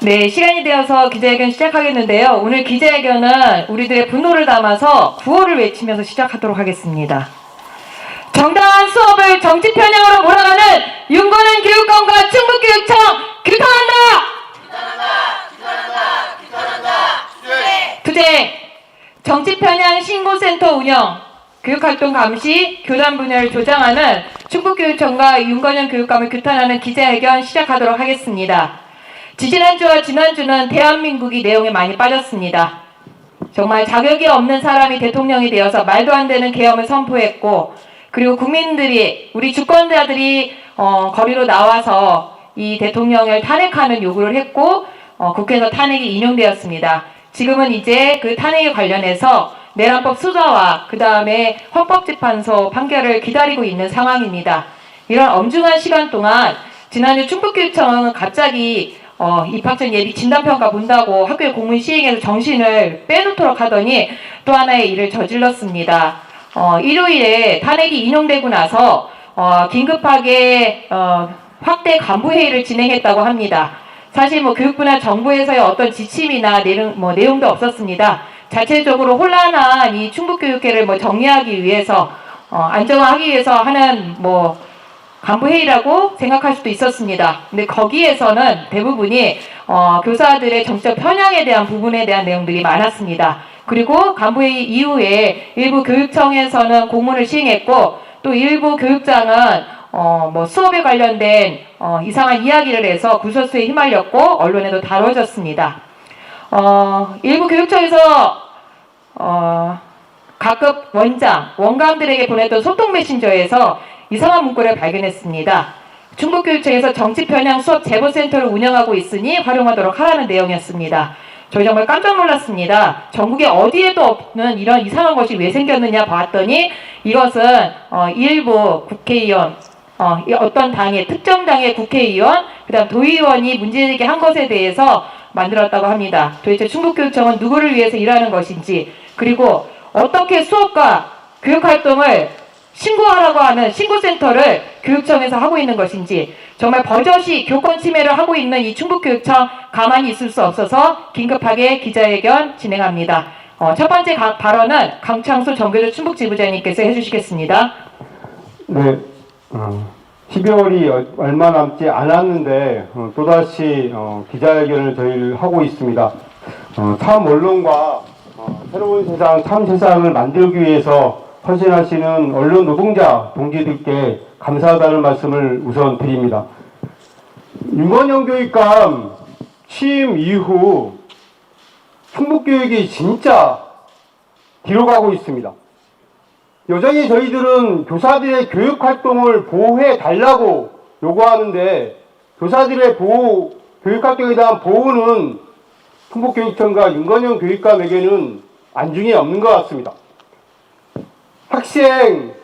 네, 시간이 되어서 기자회견 시작하겠는데요. 오늘 기자회견은 우리들의 분노를 담아서 구호를 외치면서 시작하도록 하겠습니다. 정당한 수업을 정치 편향으로 몰아가는 윤건은 교육감과 충북교육청 규탄한다! 투쟁! 정치 편향 신고센터 운영, 교육활동 감시, 교단 분야를 조장하는 충북교육청과 윤건현 교육감을 규탄하는 기자회견 시작하도록 하겠습니다. 지지난주와 지난주는 대한민국이 내용에 많이 빠졌습니다. 정말 자격이 없는 사람이 대통령이 되어서 말도 안 되는 계엄을 선포했고, 그리고 국민들이, 우리 주권자들이 어, 거리로 나와서 이 대통령을 탄핵하는 요구를 했고, 어, 국회에서 탄핵이 인용되었습니다. 지금은 이제 그 탄핵에 관련해서 내란법 수사와 그 다음에 헌법재판소 판결을 기다리고 있는 상황입니다. 이런 엄중한 시간 동안 지난주 충북교육청은 갑자기 어, 입학전 예비 진단평가 본다고 학교의 공문 시행에서 정신을 빼놓도록 하더니 또 하나의 일을 저질렀습니다. 어, 일요일에 탄핵이 인용되고 나서 어, 긴급하게 어, 확대 간부 회의를 진행했다고 합니다. 사실 뭐 교육부나 정부에서의 어떤 지침이나 내용, 뭐 내용도 없었습니다. 자체적으로 혼란한 이 충북교육계를 뭐 정리하기 위해서 어, 안정화하기 위해서 하는 뭐 간부 회의라고 생각할 수도 있었습니다. 근데 거기에서는 대부분이 어, 교사들의 정적 편향에 대한 부분에 대한 내용들이 많았습니다. 그리고 간부 회의 이후에 일부 교육청에서는 공문을 시행했고 또 일부 교육장은 어, 뭐 수업에 관련된 어, 이상한 이야기를 해서 구설수에 휘말렸고 언론에도 다뤄졌습니다. 어, 일부 교육청에서 어, 각급 원장, 원감들에게 보냈던 소통 메신저에서 이상한 문구를 발견했습니다. 충북교육청에서 정치 편향 수업 제보센터를 운영하고 있으니 활용하도록 하라는 내용이었습니다. 저희 정말 깜짝 놀랐습니다. 전국에 어디에도 없는 이런 이상한 것이 왜 생겼느냐 봤더니 이것은 어, 일부 국회의원, 어, 이 어떤 당의 특정 당의 국회의원, 그다음 도의원이 문제제기 한 것에 대해서 만들었다고 합니다. 도대체 충북교육청은 누구를 위해서 일하는 것인지 그리고 어떻게 수업과 교육활동을 신고하라고 하는 신고센터를 교육청에서 하고 있는 것인지 정말 버젓이 교권 침해를 하고 있는 이 충북교육청 가만히 있을 수 없어서 긴급하게 기자회견 진행합니다. 어, 첫 번째 가- 발언은 강창수 정교조 충북지부장님께서 해주시겠습니다. 네, 어, 12월이 얼마 남지 않았는데 어, 또다시 어, 기자회견을 저희를 하고 있습니다. 어, 참 언론과 어, 새로운 세상, 참 세상을 만들기 위해서 헌신하시는 언론 노동자 동지들께 감사하다는 말씀을 우선 드립니다. 윤건영 교육감 취임 이후 충북교육이 진짜 뒤로 가고 있습니다. 여전히 저희들은 교사들의 교육 활동을 보호해 달라고 요구하는데 교사들의 보호, 교육 활동에 대한 보호는 충북교육청과 윤건영 교육감에게는 안중이 없는 것 같습니다. 학생,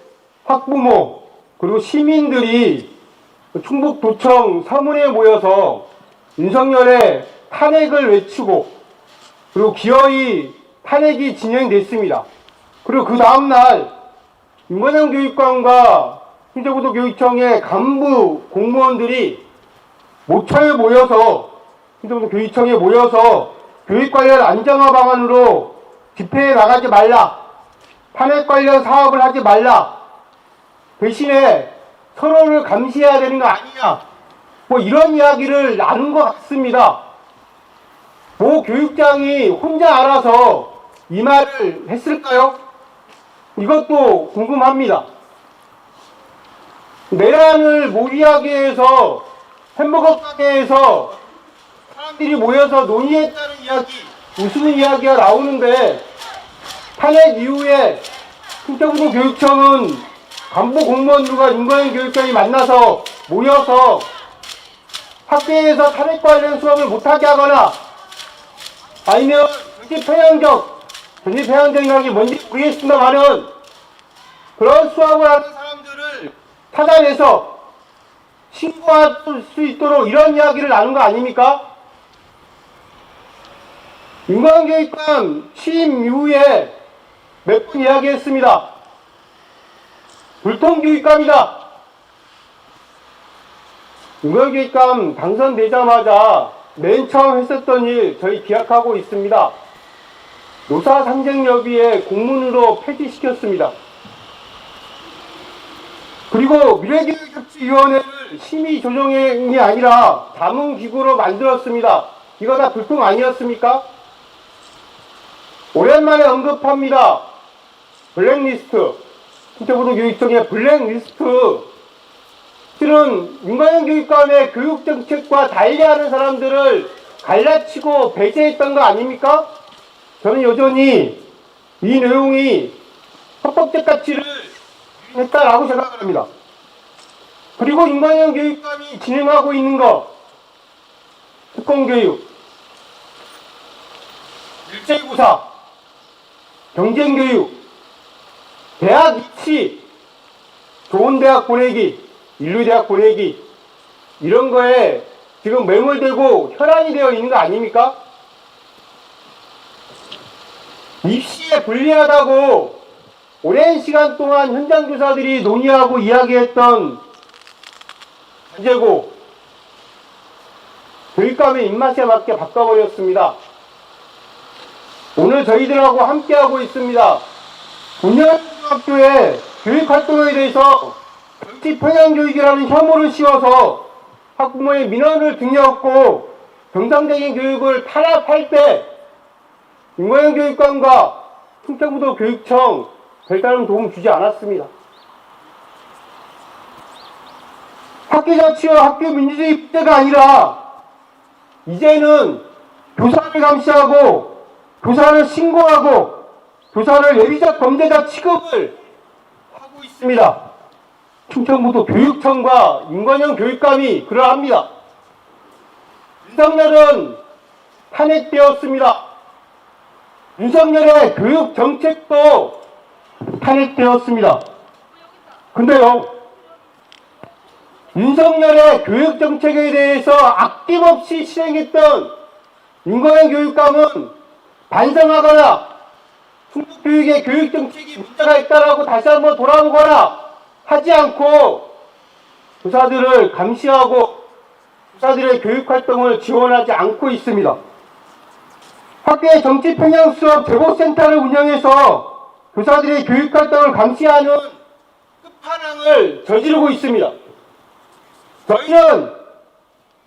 학부모, 그리고 시민들이 충북 도청 서문에 모여서 윤석열의 탄핵을 외치고 그리고 기어이 탄핵이 진행됐습니다. 그리고 그 다음날 윤건영 교육감과 hin대구도 교육청의 간부 공무원들이 모처에 모여서 hin대구도 교육청에 모여서 교육 관련 안정화 방안으로 집회에 나가지 말라. 탄핵 관련 사업을 하지 말라. 대신에 서로를 감시해야 되는 거 아니냐. 뭐 이런 이야기를 나눈 것 같습니다. 모 교육장이 혼자 알아서 이 말을 했을까요? 이것도 궁금합니다. 내란을 모의하기 위해서 햄버거 가게에서 사람들이 모여서 논의했다는 이야기, 무슨 이야기가 나오는데 탄핵 이후에 충청도 교육청은 간부 공무원들과 윤건영 교육장이 만나서 모여서 학교에서 탄핵 관련 수업을 못하게 하거나 아니면 전시 폐양적 전시 폐양적이라는 게 뭔지 모르겠습니다만은 그런 수업을 하는 사람들을 찾아내서 신고할 수 있도록 이런 이야기를 나눈 거 아닙니까? 인간교육감 취임 이후에 몇 번 이야기했습니다. 불통교육감이다. 인간교육감 당선되자마자 맨 처음 했었던 일 저희 기억하고 있습니다. 노사 상생협의회 공문으로 폐지시켰습니다. 그리고 미래교육협치위원회를 심의 조정이 아니라 자문기구로 만들었습니다. 이거 다 불통 아니었습니까? 오랜만에 언급합니다. 블랙리스트. 신체부도 교육청의 블랙리스트. 실은 윤관영 교육감의 교육정책과 달리하는 사람들을 갈라치고 배제했던 거 아닙니까? 저는 여전히 이 내용이 헌법적 가치를 했다라고 생각을 합니다. 그리고 윤관영 교육감이 진행하고 있는 거, 특공교육, 일제고사, 경쟁교육, 대학 입시, 좋은 대학 보내기, 인류 대학 보내기, 이런 거에 지금 매몰되고 혈안이 되어 있는 거 아닙니까? 입시에 불리하다고 오랜 시간 동안 현장 교사들이 논의하고 이야기했던 문제고 교육감의 입맛에 맞게 바꿔버렸습니다. 오늘 저희들하고 함께하고 있습니다. 분야중 학교의 교육 활동에 대해서 정치 편향 교육이라는 혐오를 씌워서 학부모의 민원을 등려했고 정상적인 교육을 탄압할 때 윤관영 교육감과 충청부도 교육청 별다른 도움 주지 않았습니다. 학교 자치와 학교 민주주의 문제가 아니라 이제는 교사를 감시하고 교사를 신고하고 교사를 예비적 범죄자 취급을 하고 있습니다. 충청부도 교육청과 윤관영 교육감이 그러합니다. 윤석열은 탄핵되었습니다. 윤석열의 교육 정책도 탄핵되었습니다. 근데요, 윤석열의 교육 정책에 대해서 아낌없이 실행했던 윤관영 교육감은 반성하거나 교육의 교육 정책이 문제가 있다라고 다시 한번 돌아보거나 하지 않고 교사들을 감시하고 교사들의 교육 활동을 지원하지 않고 있습니다. 학교의 정치 평양 수업 제보센터를 운영해서 교사들의 교육 활동을 감시하는 끝판왕을 저지르고 있습니다. 저희는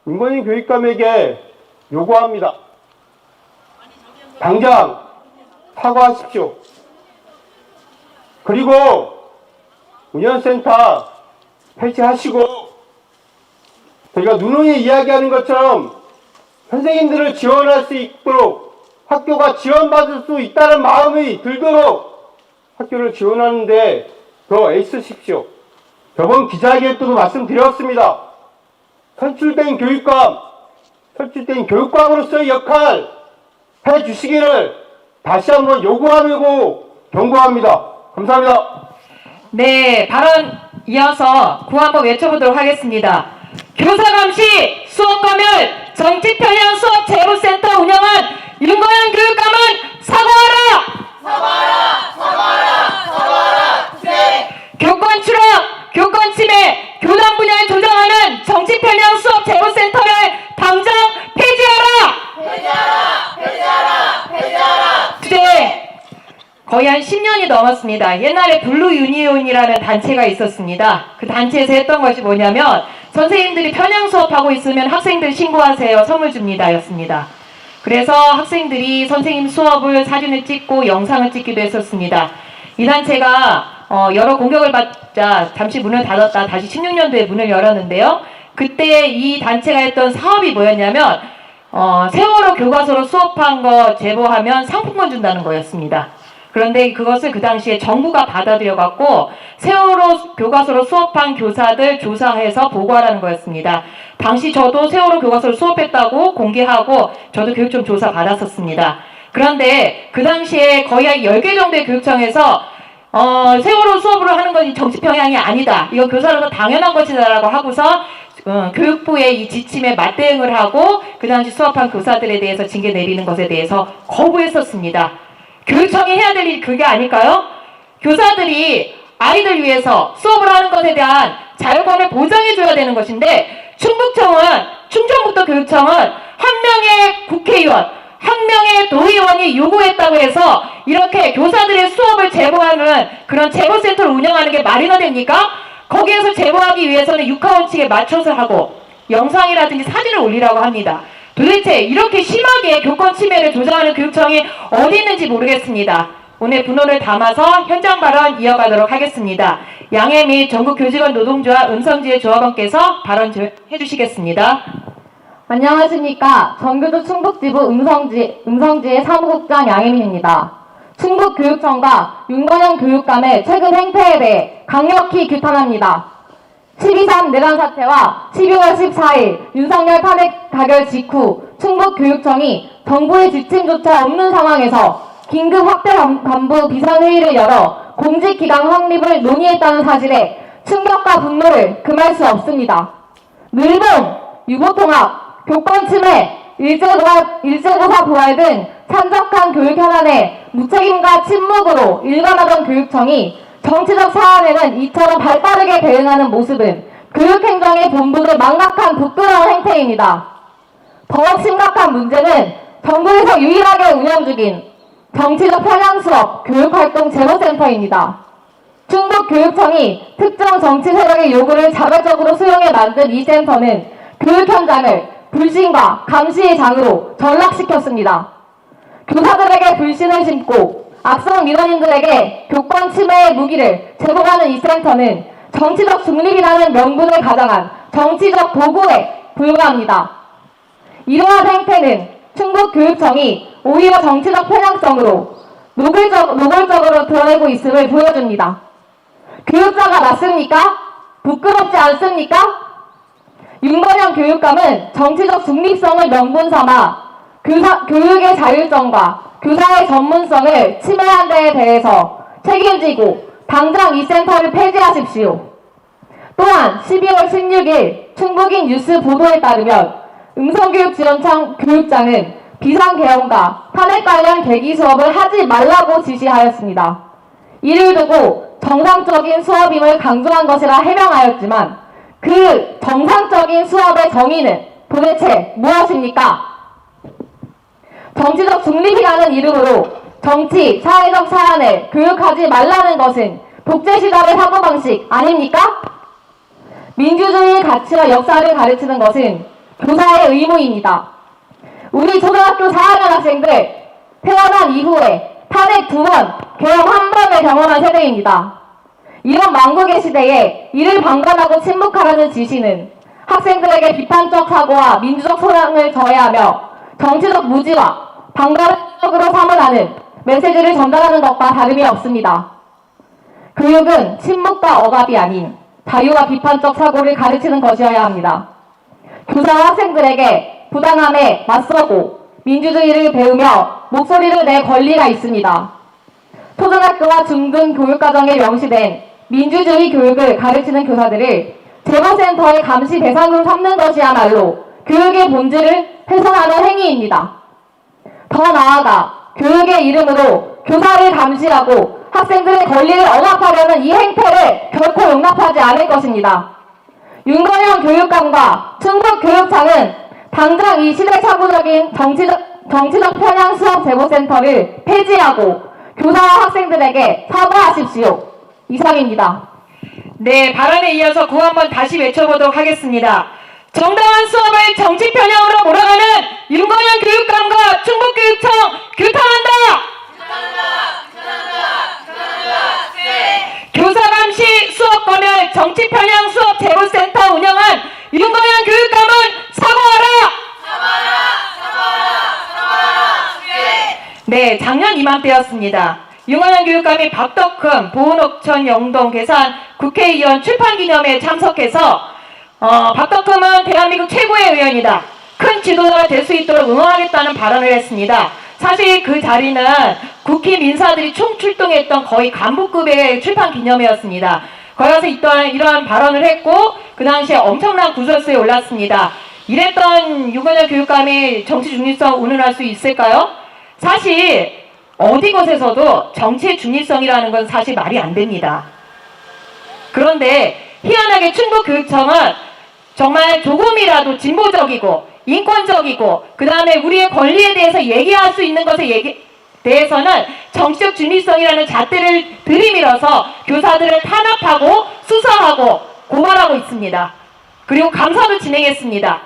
윤건희 교육감에게 요구합니다. 당장 사과하십시오. 그리고 운영센터 폐지하시고 저희가 누누이 이야기하는 것처럼 선생님들을 지원할 수 있도록 학교가 지원받을 수 있다는 마음이 들도록 학교를 지원하는데 더 애쓰십시오. 저번 기자회견 때도 말씀드렸습니다. 선출된 교육감, 선출된 교육감으로서의 역할 해주시기를 다시 한번 요구하고 경고합니다. 감사합니다. 네, 발언 이어서 구호 한번 외쳐보도록 하겠습니다. 교사 감시, 수업 검열, 정치 편향 수업 제보센터 운영한 윤거현 교육감은 사과하라! 사과하라! 사과하라! 사과하라! 교권 추락, 교권 침해, 교단 분야를 조장하는 정치 편향 수업 제보센터를 당장 폐지하라! 네. 거의 한 10년이 넘었습니다. 옛날에 블루 유니온이라는 단체가 있었습니다. 그 단체에서 했던 것이 뭐냐면 선생님들이 편향 수업하고 있으면 학생들 신고하세요. 선물 줍니다. 였습니다. 그래서 학생들이 선생님 수업을 사진을 찍고 영상을 찍기도 했었습니다. 이 단체가 어, 여러 공격을 받자 잠시 문을 닫았다 다시 16년도에 문을 열었는데요. 그때 이 단체가 했던 사업이 뭐였냐면 어, 세월호 교과서로 수업한 거 제보하면 상품권 준다는 거였습니다. 그런데 그것을 그 당시에 정부가 받아들여 갖고 세월호 교과서로 수업한 교사들 조사해서 보고하라는 거였습니다. 당시 저도 세월호 교과서를 수업했다고 공개하고 저도 교육청 조사 받았었습니다. 그런데 그 당시에 거의 한 10개 정도의 교육청에서 어, 세월호 수업으로 하는 건 정치 평양이 아니다. 이거 교사로서 당연한 것이다라고 하고서 어, 교육부의 이 지침에 맞대응을 하고 그 당시 수업한 교사들에 대해서 징계 내리는 것에 대해서 거부했었습니다. 교육청이 해야 될 일이 그게 아닐까요? 교사들이 아이들 위해서 수업을 하는 것에 대한 자율권을 보장해줘야 되는 것인데 충북청은 충청북도 교육청은 한 명의 국회의원, 한 명의 도의원이 요구했다고 해서 이렇게 교사들의 수업을 제보하는 그런 제보센터를 운영하는 게 말이나 됩니까? 거기에서 제보하기 위해서는 육하원칙에 맞춰서 하고 영상이라든지 사진을 올리라고 합니다. 도대체 이렇게 심하게 교권 침해를 조장하는 교육청이 어디 있는지 모르겠습니다. 오늘 분노를 담아서 현장 발언 이어가도록 하겠습니다. 양해 및 전국교직원 노동조합 음성지회 조합원께서 발언 주- 해주시겠습니다. 안녕하십니까. 정교조 충북지부 음성지, 음성지의 사무국장 양혜민입니다. 충북교육청과 윤건영 교육감의 최근 행태에 대해 강력히 규탄합니다. 12.3 내란 사태와 12월 14일 윤석열 탄핵 가결 직후 충북교육청이 정부의 지침조차 없는 상황에서 긴급 확대 간- 간부 비상회의를 열어 공직기강 확립을 논의했다는 사실에 충격과 분노를 금할 수 없습니다. 늘봉, 유보통합, 교권 침해, 일제고사, 일제고사 부활 등 산적한 교육 현안에 무책임과 침묵으로 일관하던 교육청이 정치적 사안에는 이처럼 발빠르게 대응하는 모습은 교육행정의 본분을 망각한 부끄러운 행태입니다. 더욱 심각한 문제는 정부에서 유일하게 운영 중인 정치적 편향 수업 교육활동 제로센터입니다. 충북교육청이 특정 정치 세력의 요구를 자발적으로 수용해 만든 이 센터는 교육 현장을 불신과 감시의 장으로 전락시켰습니다. 교사들에게 불신을 심고 악성 민원인들에게 교권 침해의 무기를 제공하는 이 센터는 정치적 중립이라는 명분을 가장한 정치적 도구에 불과합니다. 이러한 행태는 충북교육청이 오히려 정치적 편향성으로 노골적, 노골적으로 드러내고 있음을 보여줍니다. 교육자가 맞습니까? 부끄럽지 않습니까? 윤건영 교육감은 정치적 중립성을 명분 삼아 교사, 교육의 자율성과 교사의 전문성을 침해한 데에 대해서 책임지고 당장 이 센터를 폐지하십시오. 또한 12월 16일 충북인 뉴스 보도에 따르면 음성교육지원청 교육장은 비상계엄과 탄핵 관련 계기 수업을 하지 말라고 지시하였습니다. 이를 두고 정상적인 수업임을 강조한 것이라 해명하였지만 그 정상적인 수업의 정의는 도대체 무엇입니까? 정치적 중립이라는 이름으로 정치, 사회적 사안을 교육하지 말라는 것은 독재 시절의 사고 방식 아닙니까? 민주주의 가치와 역사를 가르치는 것은 교사의 의무입니다. 우리 초등학교 4학년 학생들 태어난 이후에 탄핵 두 번, 개혁 한 번을 경험한 세대입니다. 이런 망국의 시대에 이를 방관하고 침묵하라는 지시는 학생들에게 비판적 사고와 민주적 소양을 저해하며 정치적 무지와 방관적으로 사문하는 메시지를 전달하는 것과 다름이 없습니다. 교육은 침묵과 억압이 아닌 자유와 비판적 사고를 가르치는 것이어야 합니다. 교사와 학생들에게 부당함에 맞서고 민주주의를 배우며 목소리를 낼 권리가 있습니다. 초등학교와 중등 교육과정에 명시된 민주주의 교육을 가르치는 교사들을 제보센터의 감시 대상으로 삼는 것이야말로 교육의 본질을 훼손하는 행위입니다. 더 나아가 교육의 이름으로 교사를 감시하고 학생들의 권리를 억압하려는 이 행태를 결코 용납하지 않을 것입니다. 윤건영 교육감과 충북 교육청은 당장 이 시대착오적인 정치적, 정치적 편향 수업 제보센터를 폐지하고 교사와 학생들에게 사과하십시오. 이상입니다. 네, 발언에 이어서 구호 한번 다시 외쳐보도록 하겠습니다. 정당한 수업을 정치 편향으로 몰아가는 윤건영 교육감과 충북교육청 규탄한다! 교사 감시 수업 검열 정치 편향 수업 제보센터 운영한 윤건영 교육감은 사과하라! 네, 작년 이맘때였습니다. 윤건영 교육감이 박덕흠 보은옥천 영동 계산 국회의원 출판기념회에 참석해서 어, 박덕흠은 대한민국 최고의 의원이다. 큰 지도자가 될 수 있도록 응원하겠다는 발언을 했습니다. 사실 그 자리는 국회 민사들이 총출동했던 거의 간부급의 출판 기념회였습니다. 거기 가서 이떠한, 이러한 발언을 했고 그 당시에 엄청난 구설수에 올랐습니다. 이랬던 윤건영 교육감이 정치 중립성 운운할 수 있을까요? 사실 어디 곳에서도 정치의 중립성이라는 건 사실 말이 안 됩니다. 그런데 희한하게 충북교육청은 정말 조금이라도 진보적이고 인권적이고 그 다음에 우리의 권리에 대해서 얘기할 수 있는 것에 얘기, 대해서는 정치적 중립성이라는 잣대를 들이밀어서 교사들을 탄압하고 수사하고 고발하고 있습니다. 그리고 감사도 진행했습니다.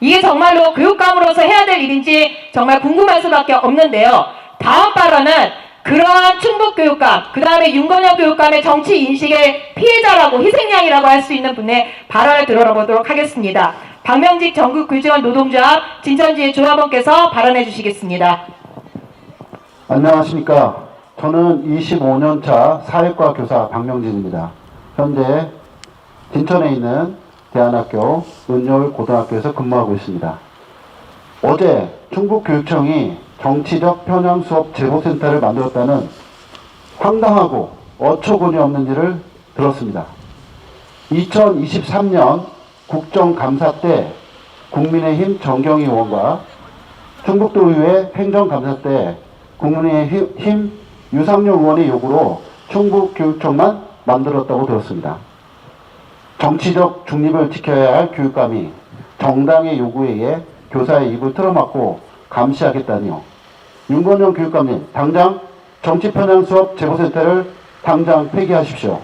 이게 정말로 교육감으로서 해야 될 일인지 정말 궁금할 수밖에 없는데요. 다음 발언은 그러한 충북교육감, 그 다음에 윤건영 교육감의 정치 인식의 피해자라고 희생양이라고 할 수 있는 분의 발언을 들어보도록 하겠습니다. 박명직 전국교직원 노동조합 진천지의 조합원께서 발언해 주시겠습니다. 안녕하십니까. 저는 25년 차 사회과 교사 박명진입니다. 현재 진천에 있는 대안학교 은율 고등학교에서 근무하고 있습니다. 어제 충북교육청이 정치적 편향 수업 제보센터를 만들었다는 황당하고 어처구니 없는 일을 들었습니다. 2023년 국정감사 때 국민의힘 정경희 의원과 충북도의회 행정감사 때 국민의힘 유상용 의원의 요구로 충북교육청만 만들었다고 들었습니다. 정치적 중립을 지켜야 할 교육감이 정당의 요구에 의해 교사의 입을 틀어막고 감시하겠다니요. 윤건영 교육감님, 당장 정치 편향 수업 제보센터를 당장 폐기하십시오.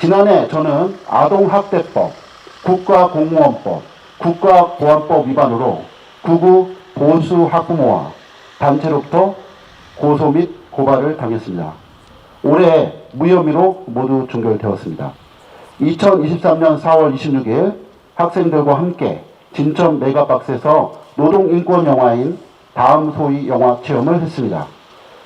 지난해 저는 아동학대법, 국가공무원법, 국가보안법 위반으로 구구 보수 학부모와 단체로부터 고소 및 고발을 당했습니다. 올해 무혐의로 모두 종결되었습니다. 2023년 4월 26일 학생들과 함께 진천 메가박스에서 노동인권 영화인 다음 소위 영화 체험을 했습니다.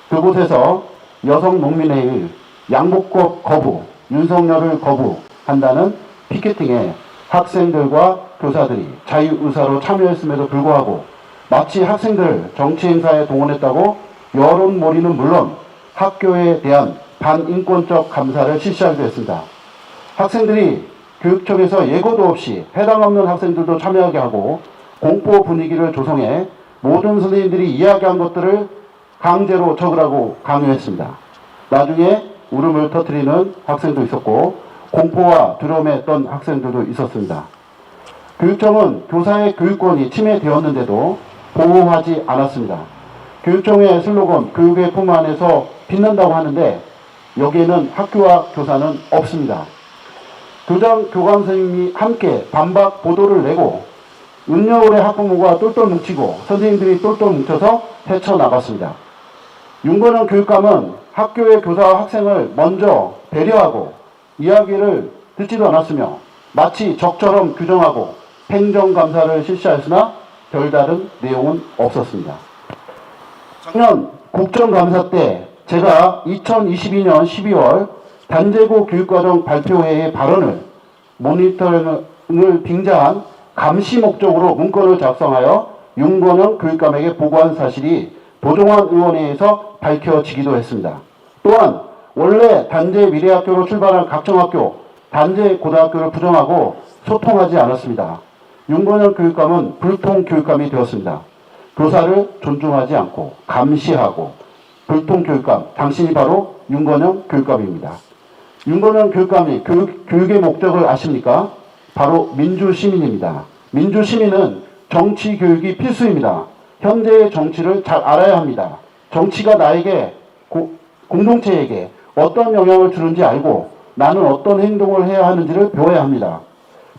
그곳에서 여성 농민회의 양복법 거부, 윤석열을 거부한다는 피켓팅에 학생들과 교사들이 자유의사로 참여했음에도 불구하고 마치 학생들 정치 행사에 동원했다고 여론몰이는 물론 학교에 대한 반인권적 감사를 실시하기도 했습니다. 학생들이 교육청에서 예고도 없이 해당 없는 학생들도 참여하게 하고 공포 분위기를 조성해 모든 선생님들이 이야기한 것들을 강제로 적으라고 강요했습니다. 나중에 울음을 터뜨리는 학생도 있었고 공포와 두려움에 떤 학생들도 있었습니다. 교육청은 교사의 교육권이 침해되었는데도 보호하지 않았습니다. 교육청의 슬로건 교육의 품 안에서 빛난다고 하는데 여기에는 학교와 교사는 없습니다. 교장, 교감 선생님이 함께 반박 보도를 내고 은여울의 학부모가 똘똘 뭉치고 선생님들이 똘똘 뭉쳐서 헤쳐나갔습니다. 윤건영 교육감은 학교의 교사와 학생을 먼저 배려하고 이야기를 듣지도 않았으며 마치 적처럼 규정하고 행정감사를 실시하였으나 별다른 내용은 없었습니다. 작년 국정감사 때 제가 2022년 12월 단제고 교육과정 발표회의 발언을 모니터링을 빙자한 감시 목적으로 문건을 작성하여 윤건영 교육감에게 보고한 사실이 도종환 의원회에서 밝혀지기도 했습니다. 또한 원래 단재 미래학교로 출발한 각청학교, 단재 고등학교를 부정하고 소통하지 않았습니다. 윤건영 교육감은 불통 교육감이 되었습니다. 교사를 존중하지 않고 감시하고 불통 교육감, 당신이 바로 윤건영 교육감입니다. 윤건영 교육감이 교육, 교육의 목적을 아십니까? 바로 민주시민입니다. 민주시민은 정치 교육이 필수입니다. 현재의 정치를 잘 알아야 합니다. 정치가 나에게 고- 공동체에게 어떤 영향을 주는지 알고 나는 어떤 행동을 해야 하는지를 배워야 합니다.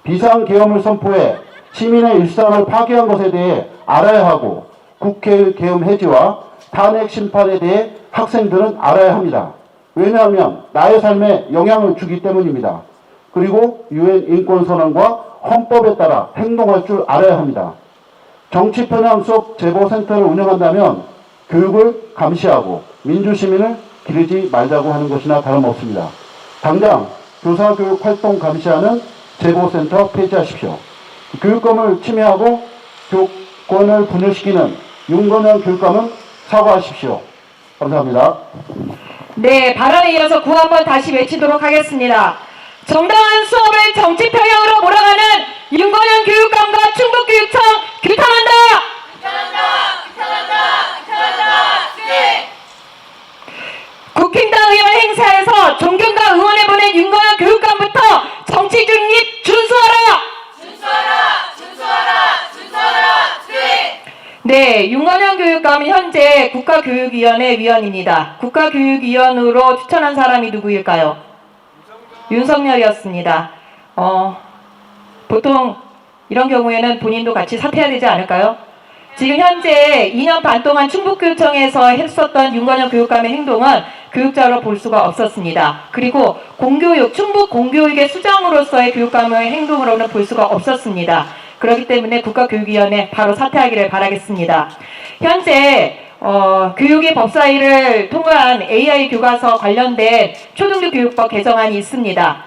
비상계엄을 선포해 시민의 일상을 파괴한 것에 대해 알아야 하고 국회의 계엄 해지와 탄핵 심판에 대해 학생들은 알아야 합니다. 왜냐하면 나의 삶에 영향을 주기 때문입니다. 그리고 유엔 인권선언과 헌법에 따라 행동할 줄 알아야 합니다. 정치 편향 수업 제보센터를 운영한다면 교육을 감시하고 민주시민을 기르지 말자고 하는 것이나 다름없습니다. 당장 교사교육 활동 감시하는 제보센터 폐지하십시오. 교육감을 침해하고 교권을 분열시키는 윤건영 교육감은 사과하십시오. 감사합니다. 네, 발언에 이어서 구호 한번 다시 외치도록 하겠습니다. 정당한 수업을 정치 편향으로 몰아가는 윤건영 교육감과 충북교육청 규탄한다! 국힘당 의원 행사에서 존경과 응원해 보낸 윤건영 교육감부터 정치 중립 준수하라! 준수하라! 준수하라! 네, 윤건영 교육감은 현재 국가교육위원회 위원입니다. 국가교육위원으로 추천한 사람이 누구일까요? 윤석열이었습니다. 어, 보통 이런 경우에는 본인도 같이 사퇴해야 되지 않을까요? 지금 현재 2년 반 동안 충북교육청에서 했었던 윤건영 교육감의 행동은 교육자로 볼 수가 없었습니다. 그리고 공교육, 충북 공교육의 수장으로서의 교육감의 행동으로는 볼 수가 없었습니다. 그렇기 때문에 국가교육위원회 바로 사퇴하기를 바라겠습니다. 현재 어, 교육의 법사위를 통과한 AI 교과서 관련된 초등교 교육법 개정안이 있습니다.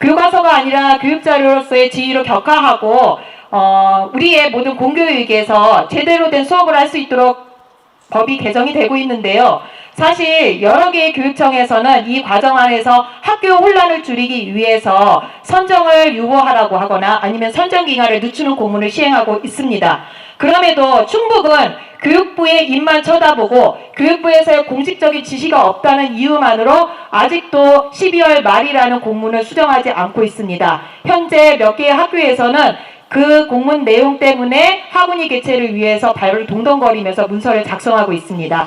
교과서가 아니라 교육자료로서의 지위로 격하하고 어, 우리의 모든 공교육에서 제대로 된 수업을 할 수 있도록 법이 개정이 되고 있는데요. 사실 여러 개의 교육청에서는 이 과정 안에서 학교 혼란을 줄이기 위해서 선정을 유보하라고 하거나 아니면 선정 기간을 늦추는 공문을 시행하고 있습니다. 그럼에도 충북은 교육부의 입만 쳐다보고 교육부에서의 공식적인 지시가 없다는 이유만으로 아직도 12월 말이라는 공문을 수정하지 않고 있습니다. 현재 몇 개의 학교에서는 그 공문 내용 때문에 학원이 개최를 위해서 발을 동동거리면서 문서를 작성하고 있습니다.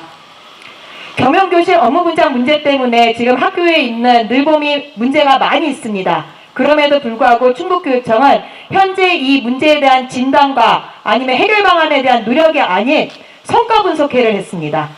겸용교실 업무 분장 문제 때문에 지금 학교에 있는 늘봄이 문제가 많이 있습니다. 그럼에도 불구하고 충북교육청은 현재 이 문제에 대한 진단과 아니면 해결 방안에 대한 노력이 아닌 성과 분석회를 했습니다.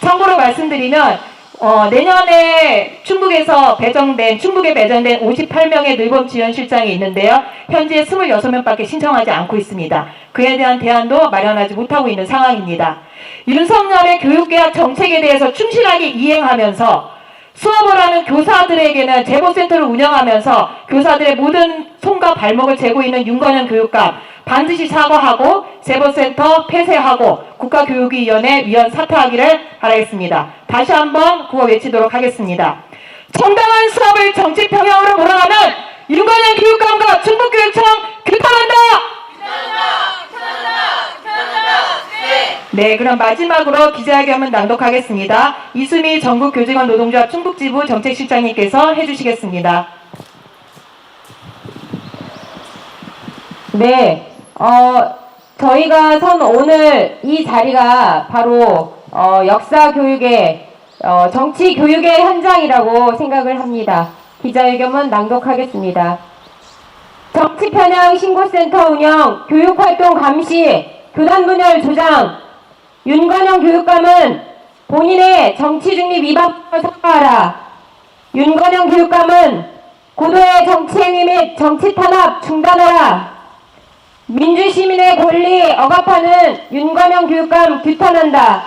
참고로 말씀드리면 어, 내년에 충북에서 배정된 충북에 배정된 58명의 늘봄 지원 실장이 있는데요. 현재 26명밖에 신청하지 않고 있습니다. 그에 대한 대안도 마련하지 못하고 있는 상황입니다. 윤석열의 교육개혁 정책에 대해서 충실하게 이행하면서 수업을 하는 교사들에게는 제보센터를 운영하면서 교사들의 모든 손과 발목을 재고 있는 윤건현 교육감 반드시 사과하고 제보센터 폐쇄하고 국가교육위원회 위원 사퇴하기를 바라겠습니다. 다시 한번 구호 외치도록 하겠습니다. 정당한 수업을 정치 평형으로 몰아가는 윤건현 교육감과 충북교육청 규탄한다! 네, 그럼 마지막으로 기자회견문 낭독하겠습니다. 이수미 전국교직원 노동조합 충북지부 정책실장님께서 해주시겠습니다. 네, 어, 저희가 선 오늘 이 자리가 바로 어, 역사 교육의 어, 정치 교육의 현장이라고 생각을 합니다. 기자회견문 낭독하겠습니다. 정치 편향 신고센터 운영, 교육활동 감시, 교단 분열 조장, 윤건영 교육감은 본인의 정치 중립 위반을 사과하라. 윤건영 교육감은 고도의 정치행위 및 정치 탄압 중단하라. 민주시민의 권리 억압하는 윤건영 교육감 규탄한다.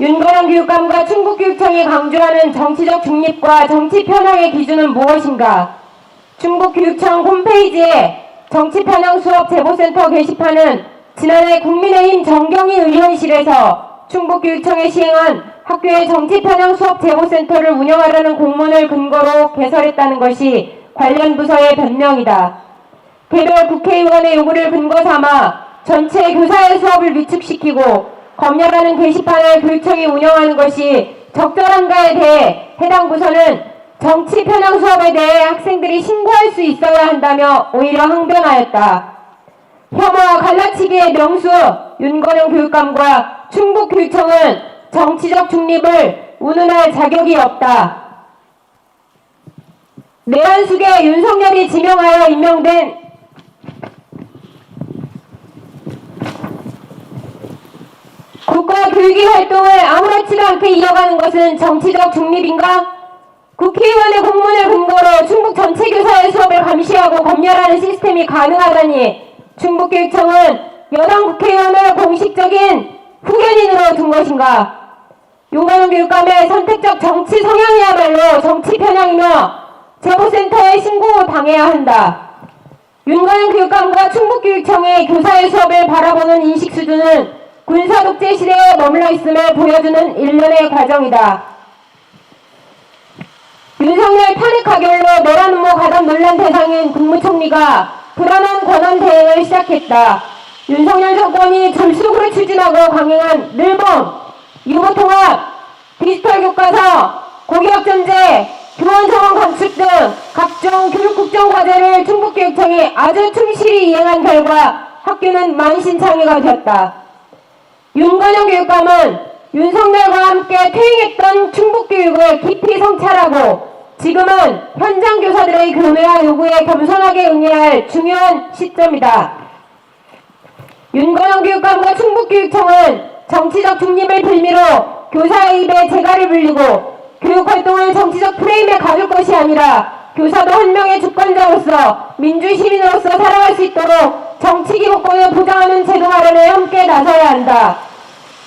윤건영 교육감과 충북교육청이 강조하는 정치적 중립과 정치 편향의 기준은 무엇인가? 충북교육청 홈페이지에 정치 편향 수업 제보센터 게시판은 지난해 국민의힘 정경희 의원실에서 충북교육청에 시행한 학교의 정치 편향 수업 제보센터를 운영하라는 공문을 근거로 개설했다는 것이 관련 부서의 변명이다. 개별 국회의원의 요구를 근거 삼아 전체 교사의 수업을 위축시키고 검열하는 게시판을 교육청이 운영하는 것이 적절한가에 대해 해당 부서는 정치 편향 수업에 대해 학생들이 신고할 수 있어야 한다며 오히려 항변하였다. 혐오와 갈라치기의 명수 윤건영 교육감과 충북교육청은 정치적 중립을 운운할 자격이 없다. 내란숙에 윤석열이 지명하여 임명된 국가 교육위 활동을 아무렇지도 않게 이어가는 것은 정치적 중립인가? 국회의원의 공문을 근거로 충북 전체 교사의 수업을 감시하고 검열하는 시스템이 가능하다니 충북교육청은 여당 국회의원을 공식적인 후견인으로 둔 것인가? 윤관영 교육감의 선택적 정치 성향이야말로 정치 편향이며 제보센터에 신고당해야 한다. 윤관영 교육감과 충북교육청의 교사의 수업을 바라보는 인식 수준은 군사독재 시대에 머물러 있음을 보여주는 일련의 과정이다. 윤석열 탄핵 가결로 내란 음모 가담 논란 대상인 국무총리가 불안한 권한 대행을 시작했다. 윤석열 정권이 졸속으로 추진하고 강행한 늘봄, 유보통합, 디지털 교과서, 고교학전제, 교원 상황 감축 등 각종 교육 국정 과제를 충북교육청이 아주 충실히 이행한 결과 학교는 만신창이가 되었다. 윤건영 교육감은 윤석열과 함께 퇴행했던 충북교육을 깊이 성찰하고 지금은 현장 교사들의 교묘한 요구에 겸손하게 응해야 할 중요한 시점이다. 윤건영 교육감과 충북교육청은 정치적 중립을 빌미로 교사의 입에 재갈을 불리고 교육활동을 정치적 프레임에 가둘 것이 아니라 교사도 한 명의 주권자로서 민주시민으로서 살아갈 수 있도록 정치 기복권을 보장하는 제도 마련에 함께 나서야 한다.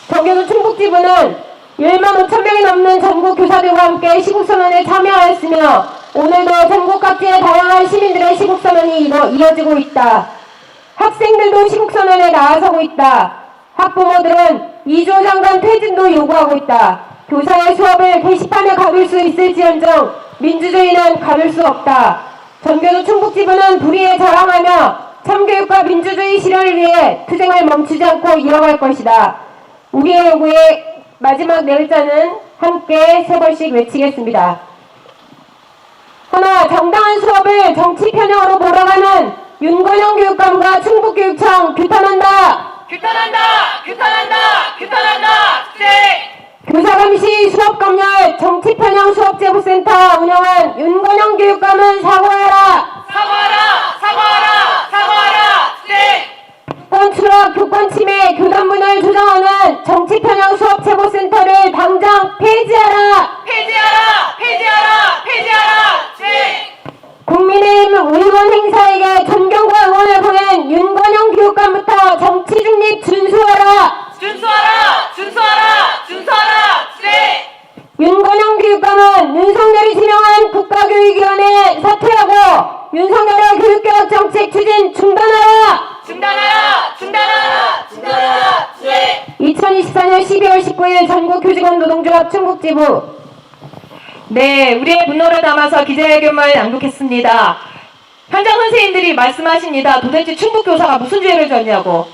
정교도 충북지부는 1만 5천 명이 넘는 전국 교사들과 함께 시국선언에 참여하였으며 오늘도 전국 각지의 다양한 시민들의 시국선언이 이어지고 있다. 학생들도 시국선언에 나아서고 있다. 학부모들은 이조 장관 퇴진도 요구하고 있다. 교사의 수업을 게시판에 가둘 수 있을지언정 민주주의는 가둘 수 없다. 전교도 충북지부는 불의에 자랑하며 참교육과 민주주의 실현을 위해 투쟁을 멈추지 않고 이어갈 것이다. 우리의 요구의 마지막 네 글자는 함께 세 번씩 외치겠습니다. 하나, 정당한 수업을 정치 편향으로 몰아가는 윤건영 교육감과 충북교육청 규탄한다. 규탄한다! 규탄한다! 규탄한다! 네! 교사감시 수업 검열 정치 편향 수업 제보센터 운영한 윤건영 교육감은 사과하라. 사과하라! 사과하라! 사과하라! 네! 교권 추락, 교권 침해, 교단분을 조장하는 정치편향 수업제보센터를 당장 폐지하라. 폐지하라! 폐지하라! 폐지하라! 네! 국민의힘 의원 행사에게 존경과 응원을 보낸 윤건영 교육감부터 정치 중립 준수하라. 준수하라! 준수하라! 준수하라! 네! 윤건영 교육감은 윤석열이 지명한 국가교육위원회 사퇴하고 윤석열의 교육개혁 정책 추진 중단하라. 중단하라! 중단하라! 중단하라! 네! 2024년 12월 19일 전국 교직원 충북지부 네, 우리의 분노를 담아서 기자회견을 낭독했습니다. 현장 선생님들이 말씀하십니다. 도대체 충북교사가 무슨 죄를 졌냐고.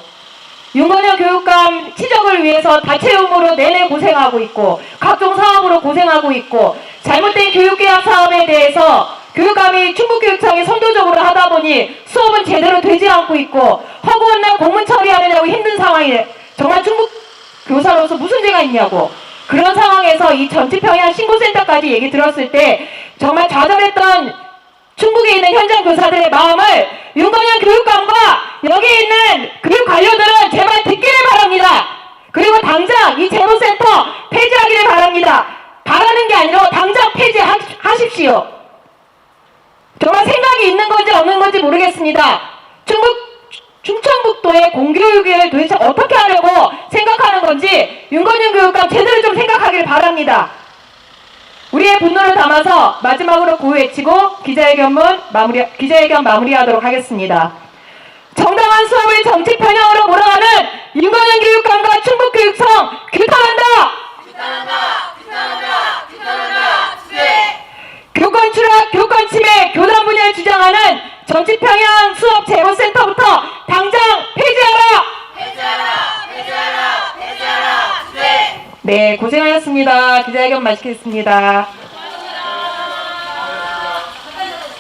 윤건영 교육감 치적을 위해서 다채움으로 내내 고생하고 있고 각종 사업으로 고생하고 있고 잘못된 교육개혁 사업에 대해서 교육감이 충북교육청이 선도적으로 하다 보니 수업은 제대로 되지 않고 있고 허구한 날 공문 처리하느냐고 힘든 상황이 정말 충북 교사로서 무슨 죄가 있냐고 그런 상황에서 이 전치평양 신고센터까지 얘기 들었을 때 정말 좌절했던 충북에 있는 현장 교사들의 마음을 윤건영 교육감과 여기 있는 교육 관료들은 제발 듣기를 바랍니다. 그리고 당장 이 제로센터 폐지하기를 바랍니다. 바라는 게 아니라 당장 폐지하십시오. 정말 생각이 있는 건지 없는 건지 모르겠습니다. 충북 충청북도의 공교육을 도대체 어떻게 하려고 생각하는 건지 윤건영 교육감 제대로 좀 생각하기를 바랍니다. 우리의 분노를 담아서 마지막으로 구호 외치고 기자회견문 마무리 기자회견 마무리하도록 하겠습니다. 정당한 수업을 정치 편향으로 몰아가는 윤건영 교육감과 충북교육청 규탄한다. 교권 추락, 교권 침해, 교단 분야를 주장하는 정치 평양 수업 제보센터부터 당장 폐지하라, 폐지하라. 네, 고생하셨습니다. 기자회견 마치겠습니다.